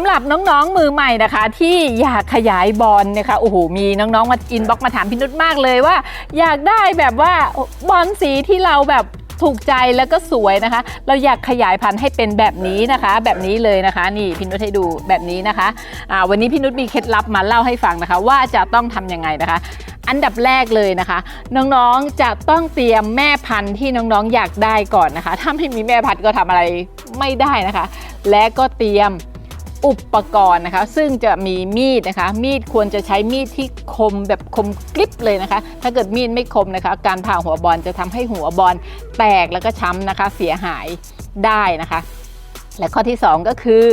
ำหรับน้องๆมือใหม่นะคะ ที่อยากขยายบอลนะคะโอ้โหมีน้องๆมาอินบ็อกมาถามพี่นุชมากเลยว่า อยากได้แบบว่าบอลสีที่เราแบบถูกใจแล้วก็สวยนะคะ เราอยากขยายพันธุ์ให้เป็นแบบนี้นะคะ แบบนี้เลยนะคะ นี่พี่นุชให้ดูแบบนี้นะคะอ่าวันนี้พี่นุชมีเคล็ดลับมาเล่าให้ฟังนะคะ ว่าจะต้องทำยังไงนะคะ อันดับแรกเลยนะคะ น้องๆจะต้องเตรียมแม่พันธุ์ที่น้องๆอยากได้ก่อนนะคะ ถ้าไม่มีแม่พันธุ์ก็ทำอะไรไม่ได้นะคะ และก็เตรียม อุปกรณ์นะคะ ซึ่งจะมีมีดนะคะ มีดควรจะใช้มีดที่คมแบบคมกริบเลยนะคะ ถ้าเกิดมีดไม่คมนะคะ การผ่าหัวบอลจะทำให้หัวบอลแตกแล้วก็ช้ำนะคะ เสียหายได้นะคะ และข้อที่สองก็คือ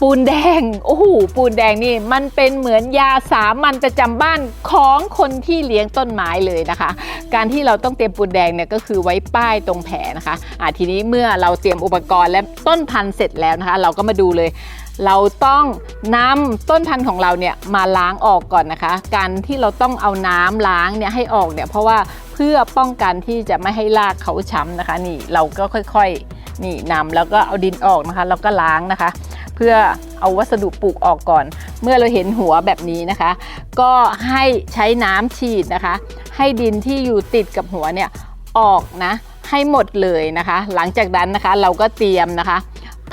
ปูนแดง โอ้โห ปูนแดงนี่มันเป็นเหมือนยาสามัญประจำบ้านของคนที่เลี้ยงต้นไม้เลยนะคะ การที่เราต้องเตรียมปูนแดงเนี่ยก็คือไว้ป้ายตรงแผลนะคะอ่าทีนี้เมื่อเราเตรียมอุปกรณ์และต้นพันธุ์เสร็จแล้วนะคะ เราก็มาดูเลย เราต้องนำต้นพันธุ์ของเราเนี่ยมาล้างออกก่อนนะคะ การที่เราต้องเอาน้ำล้างเนี่ยให้ออกเนี่ยเพราะว่าเพื่อป้องกันที่จะไม่ให้รากเขาช้ำนะคะ นี่เราก็ค่อยๆนี่นำแล้วก็เอาดินออกนะคะ แล้วก็ล้างนะคะ เพื่อเอาวัสดุปลูกออกก่อน เมื่อเราเห็นหัวแบบนี้นะคะ ก็ให้ใช้น้ำฉีดนะคะ ให้ดินที่อยู่ติดกับหัวเนี่ยออกนะให้หมดเลยนะคะ หลังจากนั้นนะคะเราก็เตรียมนะคะ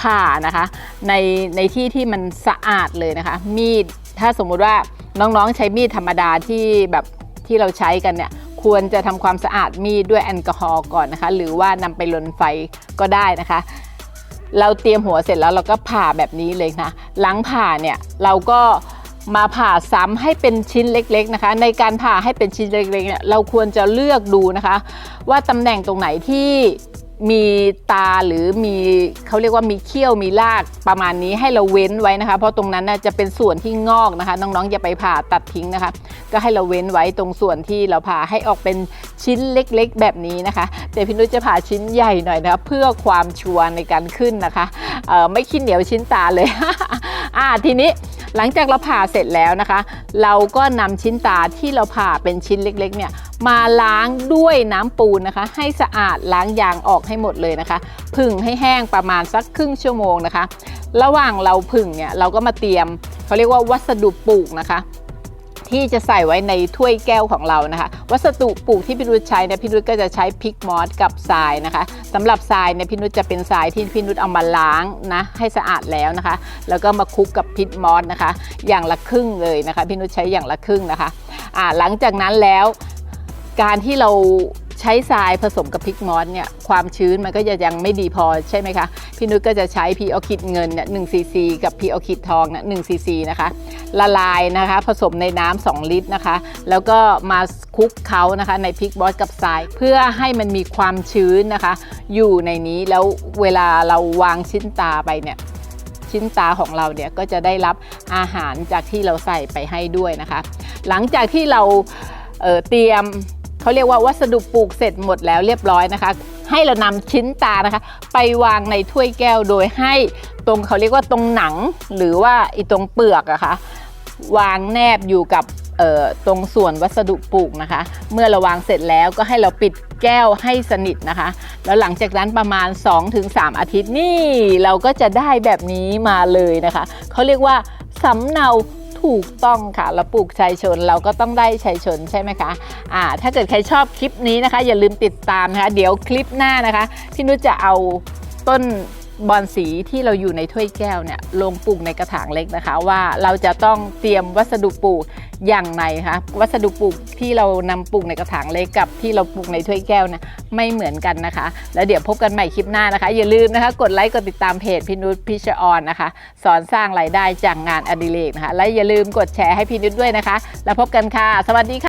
ผ่านะคะในในที่ที่มันสะอาดเลยนะคะ มีดถ้าสมมุติว่าน้องๆใช้มีดธรรมดาที่แบบที่เราใช้กันเนี่ยควรจะทำความสะอาดมีดด้วยแอลกอฮอล์ก่อนนะคะ หรือว่านำไปลนไฟก็ได้นะคะ เราเตรียมหัวเสร็จแล้วเราก็ผ่าแบบนี้เลยนะหลังผ่าเนี่ยเราก็มาผ่าซ้ำให้เป็นชิ้นเล็กๆนะคะ ในการผ่าให้เป็นชิ้นเล็กๆเนี่ยเราควรจะเลือกดูนะคะ ว่าตำแหน่งตรงไหนที่มีตาหรือมีเขาเรียกว่ามีเขี้ยวมีรากประมาณนี้ให้เราเว้นไว้นะคะ เพราะตรงนั้นน่ะจะเป็นส่วนที่งอกนะคะ น้องๆอย่าไปผ่าตัดทิ้งนะคะ ก็ให้เราเว้นไว้ตรงส่วนที่เราผ่าให้ออกเป็น ชิ้นเล็กๆ แบบนี้นะคะ แต่พี่นุชจะผ่าชิ้นใหญ่หน่อยนะคะเพื่อความชัวร์ในการขึ้นนะคะไม่ขี้เหนียวชิ้นตาเลยอ่าทีนี้หลังจากเราผ่าเสร็จแล้วนะคะ เราก็นำชิ้นตาที่เราผ่าเป็นชิ้นเล็กๆเนี่ยมาล้างด้วยน้ำปูนนะคะ ให้สะอาดล้างยางออกให้หมดเลยนะคะ ผึ่งให้แห้งประมาณสักครึ่งชั่วโมงนะคะ ระหว่างเราผึ่งเนี่ยเราก็มาเตรียมเขาเรียกว่าวัสดุปลูกนะคะ ที่จะใส่ไว้ในถ้วยแก้วของเรานะคะ วัสดุปลูกที่พี่นุชใช้เนี่ยพี่นุชก็จะใช้พริกมอสกับทรายนะคะสำหรับทรายเนี่ยพี่นุชจะเป็นทรายที่พี่นุชเอามาล้างนะให้สะอาดแล้วนะคะ แล้วก็มาคลุกกับพริกมอสนะคะ อย่างละครึ่งเลยนะคะพี่นุชใช้อย่างละครึ่งนะคะอ่าหลังจากนั้นแล้วการที่เรา ใช้ทรายผสมกับพริกมอสเนี่ยความชื้นมันก็จะยังไม่ดีพอใช่ไหมคะพี่นุชก็จะใช้พีออคิดเงินเนี่ยหนึ่งซีซีกับพีออคิดทองเนี่ยหนึ่งซีซีนะคะ ละลายนะคะผสมในน้ำ2ลิตรนะคะ แล้วก็มาคลุกเขานะคะในพริกบอสกับทราย เพื่อให้มันมีความชื้นนะคะ อยู่ในนี้แล้วเวลาเราวางชิ้นตาไปเนี่ยชิ้นตาของเราเนี่ยก็จะได้รับอาหารจากที่เราใส่ไปให้ด้วยนะคะ หลังจากที่เราเเตรียม เขาเรียกว่าวัสดุปลูกเสร็จหมดแล้วเรียบร้อยนะคะ ให้เรานำชิ้นตานะคะ ไปวางในถ้วยแก้วโดยให้ตรงเขาเรียกว่าตรงหนัง หรือว่าอีตรงเปลือกอะคะวางแนบอยู่กับตรงส่วนวัสดุปลูกนะคะ เมื่อเราวางเสร็จแล้วก็ให้เราปิดแก้วให้สนิทนะคะ แล้วหลังจากนั้นประมาณ 2-3 อาทิตย์นี่ เราก็จะได้แบบนี้มาเลยนะคะ เขาเรียกว่าสำเนา ถูกต้องค่ะเราปลูกชัยชนเราก็ต้องได้ชัยชนใช่ไหมคะอ่าถ้าเกิดใครชอบคลิปนี้นะคะ อย่าลืมติดตามนะคะ เดี๋ยวคลิปหน้านะคะ พี่นุชจะเอาต้น บอลสีที่เราอยู่ในถ้วยแก้วเนี่ยลงปลูกในกระถางเล็กนะคะ ว่าเราจะต้องเตรียมวัสดุปลูกอย่างไรคะวัสดุปลูกที่เรานำปลูกในกระถางเล็กกับที่เราปลูกในถ้วยแก้วเนี่ยไม่เหมือนกันนะคะ แล้วเดี๋ยวพบกันใหม่คลิปหน้านะคะ อย่าลืมนะคะ กดไลค์กดติดตามเพจพี่นุชพิชออนนะคะ สอนสร้างรายได้จากงานอดิเรกนะคะ และอย่าลืมกดแชร์ให้พี่นุชด้วยนะคะ แล้วพบกันค่ะ สวัสดีค่ะ